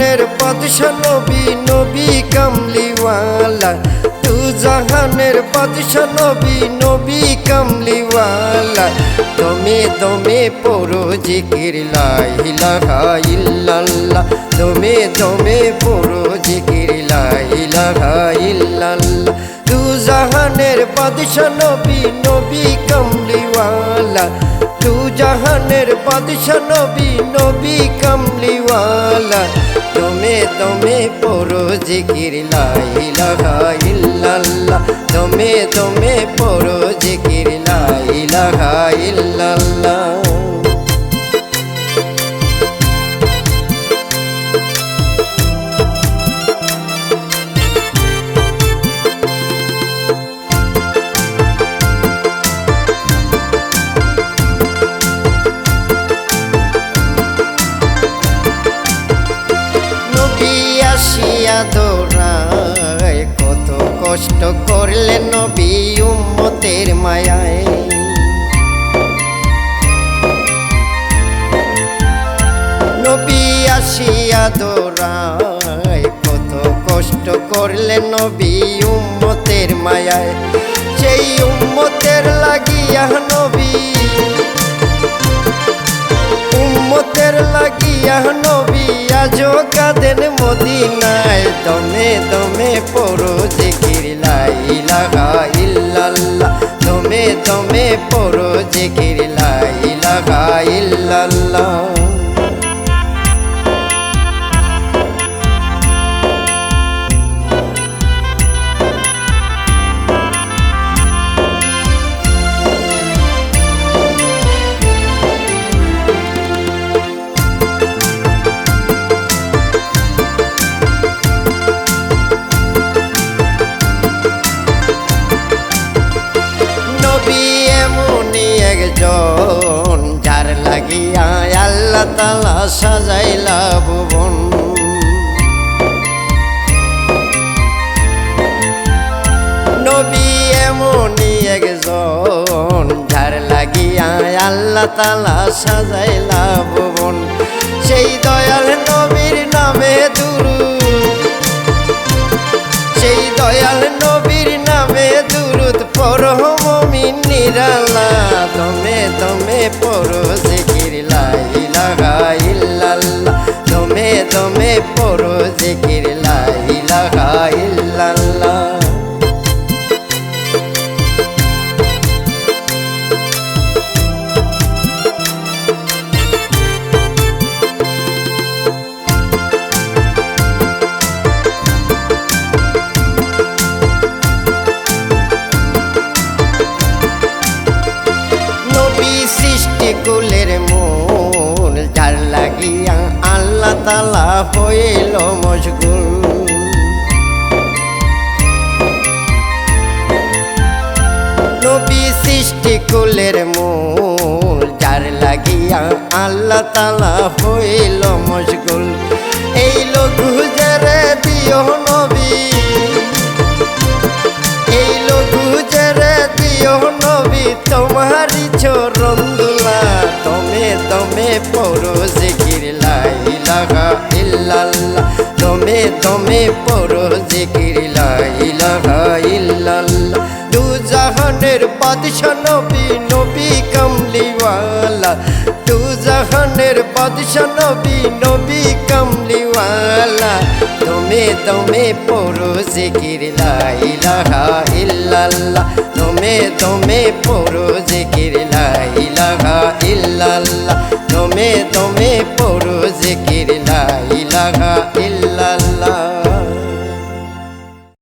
জাহানের বাদশা নবী নবী কামলিওয়ালা। তু জাহানের বাদশা নবী নবী কামলিওয়ালা। দমে দমে পড়ো জিকির, লা ইলাহা ইল্লাল্লাহ। দমে দমে পড়ো জিকির, লা ইলাহা ইল্লাল্লাহ। তু জাহানের বাদশা নবী নবী কামলিওয়ালা। তু জাহানের বাদশা নবী নবী কামলিওয়ালা। তুমি তুমি পড়ো জিকির লাইলাহা ইল্লাল্লাহ। তুমি তুমি পড়ো জিকির, লা ইলাহা ইল্লাল্লাহ। কষ্ট করলে নবী উম্মতের মায়ায়। নবী আসিয়া দৌড়ায়, কত কষ্ট করলে নবী উম্মতের মায়ায়। সেই উম্মতের লাগিয়া নবী, উম্মতের লাগিয়া নবী আজো কাদের মদিনায়। দমে দমে লা ইলাহা ইল্লাল্লাহ। তুমি তুমি পড়ো জিকির নবী এমনই একজন, যার লাগিয়া আল্লাহ তালা সাজাইলা ভুবন। নবী এমনই একজন, যার লাগিয়া আল্লাহ তালা সাজাইলা ভুবন। সেই দয়াল নবীর নামে দুরু সেই দয়াল নবীর নামে দুরুদ পরহমিন নিরালা দমে দমে পড়ো জিকির লা ইলাহা ইল্লাল্লাহ পড়ো জিকির কুলের মন, যার লাগিয়া আল্লাহ তালা হইল মশগুল। সৃষ্টি কুলের মূল যার লাগিয়া আল্লাহ তালা হইল মশগুল। পড়ো জিকির লা ইলাহা ইল্লাল্লাহ। তুমি তুমি পড়ো জিকির লা ইলাহা ইল্লাল্লাহ। দু জাহানের বাদশা নবী নবী কামলিওয়ালা। দু জাহানের বাদশা নবী নবী কামলিওয়ালা। তুমি তুমি পড়ো জিকির লা ইল্লাল্লাহ। তুমি তুমি পড়ো জিকির লা ইলাহা দমে দমে পড়ো জিকির